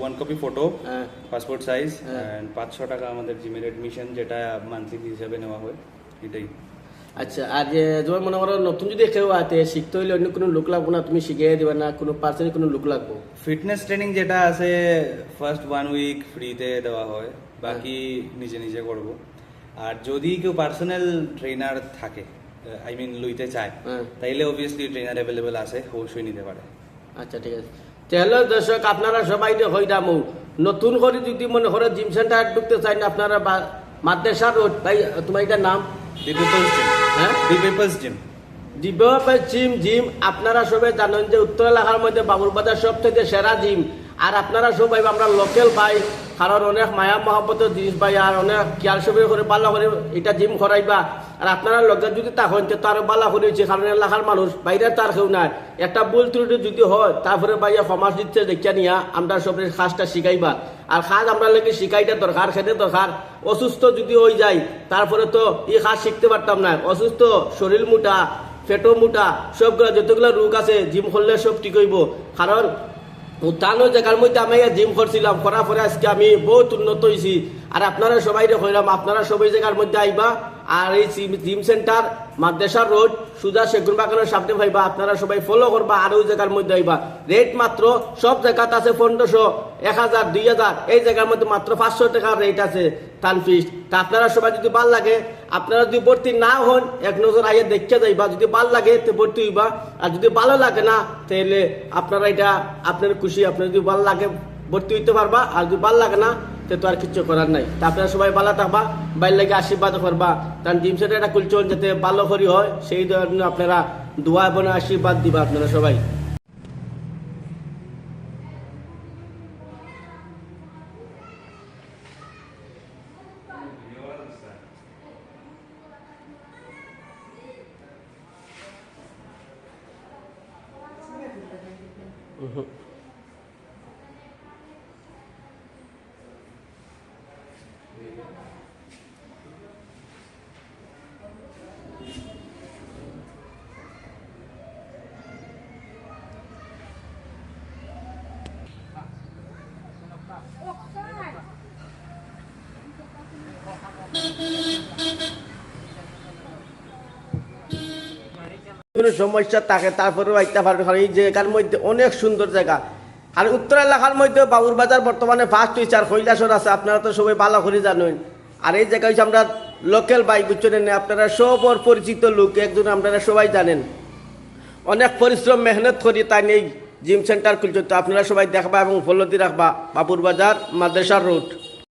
One copy photo হ্যাঁ। Passport size হ্যাঁ। And পাঁচশো টাকা আমাদের জিমের অ্যাডমিশন যেটা মান্থলি হিসাবে নেওয়া হয় এটাই। আচ্ছা আর যে যেমন মনে করো নতুন যদি কেউ আতে শিখতে হইলে অন্য কোনো লোক লাগবো না তুমি শিখিয়ে দিবে না কোনো পার্সনের কোনো লোক লাগবো? ফিটনেস ট্রেনিং যেটা আছে ফার্স্ট ওয়ান উইক ফ্রিতে দেওয়া হয় বাকি নিজে নিজে করব। আর যদি কেউ পার্সোনাল ট্রেনার থাকে আই মিন লইতে চায় হ্যাঁ। তাইলে অবভিয়াসলি ট্রেনার অ্যাভেলেবেল আছে অবশ্যই নিতে পারে। আচ্ছা ঠিক আছে। তাহলে দর্শক আপনারা সবাই হই দামু নতুন করে যদি মনে করো জিম সেন্টার ঢুকতে চাই না আপনারা মাদ্রাসা রোড ভাই তোমার এটার নাম? The peoples gym. হ্যাঁ? The peoples gym. জিবে জিম জিম আপনারা সবাই জানেন যে উত্তর এলাকার মধ্যে বাবুর বাজার সব থেকে সেরা জিম। আর আপনারা সব সবাই আমরা লোকাল ভাই, কারণ অনেক মায়া মহাব্বতের জিনিস ভাই, আর অনেক কেয়ার সবাই করে ভালো করে এটা জিম করাইবা। আর আপনারা লগে যদি তখন তো আরও ভালো করেছে কারণ এলাকার মানুষ, বাইরে তার কেউ নাই। একটা ভুল ত্রুটি যদি হয়, তারপরে ভাইয়া সমাজ দিচ্ছে, দেখিয়া নিয়া আমরা সবের কাজটা শিখাইবা। আর কাজ আমরা লাগে শিখাইটা দরকার, খেতে দরকার। অসুস্থ যদি হয়ে যায়, তারপরে তো এই কাজ শিখতে পারতাম না। অসুস্থ, শরীর মোটা পেটো মোটা, সবগুলো যতগুলো রোগ আছে, জিম করলে সব ঠিক হইব। কারণ উত্তানো জায়গার মধ্যে আমি জিম করছিলাম করার পরে আজকে আমি বহুত উন্নত হয়েছি আর আপনারা সবাই কইলাম আপনারা সবাই জায়গার মধ্যে আইবা আর এই জিম সেন্টার, মাদ্রাসা রোড, সুজা সেগুন বাগানের সামনে ভাইবা, আপনারা সবাই ফলো করবা, আর ওই জায়গার মধ্যে আইবা। রেট মাত্র সব জায়গাতে আছে পনেরোশো, এক হাজার, দুই হাজার, এই জায়গার মধ্যে মাত্র পাঁচশো টাকার রেট আছে টান ফিস তা আপনারা সবাই যদি ভালো লাগে, আপনারা যদি ভর্তি না হন, এক নজর আইয়ে দেখতে যাইবা, যদি ভালো লাগে, তো ভর্তি হইবা। আর যদি ভালো লাগে না তাহলে আপনারা এটা, আপনার খুশি, আপনার যদি ভালো লাগে, ভর্তি হইতে পারবা। আর যদি ভালো লাগে না তো তো আর কিছু করার নাই। তা আপনারা সবাই ভালো থাকবা, বাইর লাগে আশীর্বাদ করবা। কারণ জিম সেন্টার এটা খুলছেন যাতে ভালো করি হয়, সেই ধরনের আপনারা দোয়া এবং আশীর্বাদ দিবা আপনারা সবাই। সমস্যা থাকে তারপরেও আইতে পারবে। এই জায়গার মধ্যে অনেক সুন্দর জায়গা। আর উত্তর এলাকার মধ্যে বাবুর বাজার বর্তমানে ফার্স্ট হয়েছে আর কৈলাসর আছে, আপনারা তো সবাই ভালো করে জানেন। আর এই জায়গা হচ্ছে আমরা লোকাল বাইক বুঝছেন আপনারা ওর পরিচিত লোক, একজন আপনারা সবাই জানেন। অনেক পরিশ্রম, মেহনত করি, তাই নেই জিম সেন্টার খুলছে, তো আপনারা সবাই দেখবা এবং উপলব্ধি রাখবা, বাবুর বাজার, মাদ্রাসার রোড